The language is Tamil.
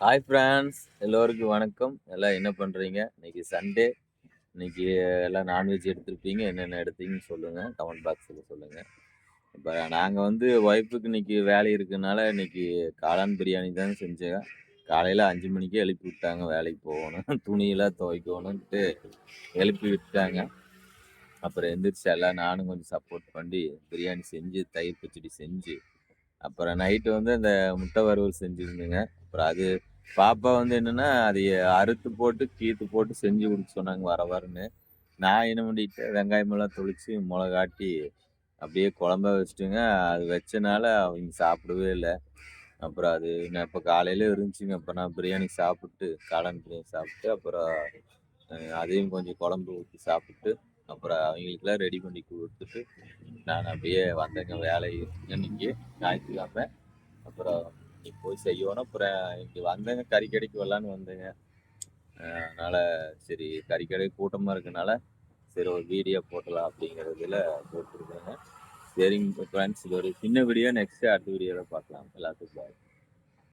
ஹாய் ஃப்ரெண்ட்ஸ் எல்லோருக்கும் வணக்கம். எல்லாம் என்ன பண்ணுறீங்க இன்னைக்கு சண்டே இன்னைக்கு எல்லாம் நான்வெஜ் எடுத்துருப்பீங்க. என்னென்ன எடுத்தீங்கன்னு சொல்லுங்கள் கமெண்ட் பாக்ஸில் சொல்லுங்கள் இப்போ நாங்கள் வந்து ஒய்ஃபுக்கு இன்னைக்கு வேலை இருக்கனால இன்னைக்கு காளான் பிரியாணி தான் செஞ்சேன். காலையில் அஞ்சு மணிக்கே எழுப்பி விட்டாங்க. வேலைக்கு போகணும். துணியெல்லாம் துவைக்கணுன்ட்டு எழுப்பி விட்டாங்க. அப்புறம் எந்திரிச்சு எல்லாம் நானும் கொஞ்சம் சப்போர்ட் பண்ணி பிரியாணி செஞ்சு தயிர் பச்சடி செஞ்சு அப்புறம் நைட்டு வந்து அந்த முட்டை வறுவல் செஞ்சுருந்தேங்க. அப்புறம் அது பாப்பா வந்து என்னன்னா அதை அறுத்து போட்டு கீத்து போட்டு செஞ்சு கொடுக்க சொன்னாங்க வர வரன்னு. நான் என்ன பண்ணிட்டேன் வெங்காயமெல்லாம் தொளிச்சு மிளகாட்டி அப்படியே குழம்ப வச்சுட்டுங்க அது வச்சனால அவங்க சாப்பிடவே இல்லை. அப்புறம் அது நான் இப்போ காலையில இருந்துச்சுங்க அப்போ நான் பிரியாணி சாப்பிட்டு காளான் பிரியாணி சாப்பிட்டு அப்புறம் அதையும் கொஞ்சம் குழம்பு ஊற்றி சாப்பிட்டு அப்புறம் அவங்களுக்குலாம் ரெடி பண்ணி கொடுத்துட்டு நான் அப்படியே வந்தேங்க வேலை இன்னைக்கு ஞாயிற்றுக்கிழமை. அப்புறம் போய் செய்யணும். அப்புறம் இங்கே வந்தேங்க கறி கடைக்கு வரலான்னு வந்தேங்க. அதனால் சரி கறி கடை கூட்டமாக இருக்கனால சரி ஒரு வீடியோ போட்டலாம் அப்படிங்கிறதுல போட்டிருக்கேங்க சரிங்க ஃப்ரெண்ட்ஸ் இது ஒரு சின்ன வீடியோ நெக்ஸ்ட்டு அடுத்த வீடியோவில் பார்க்கலாம். எல்லாத்துக்கும் பாய்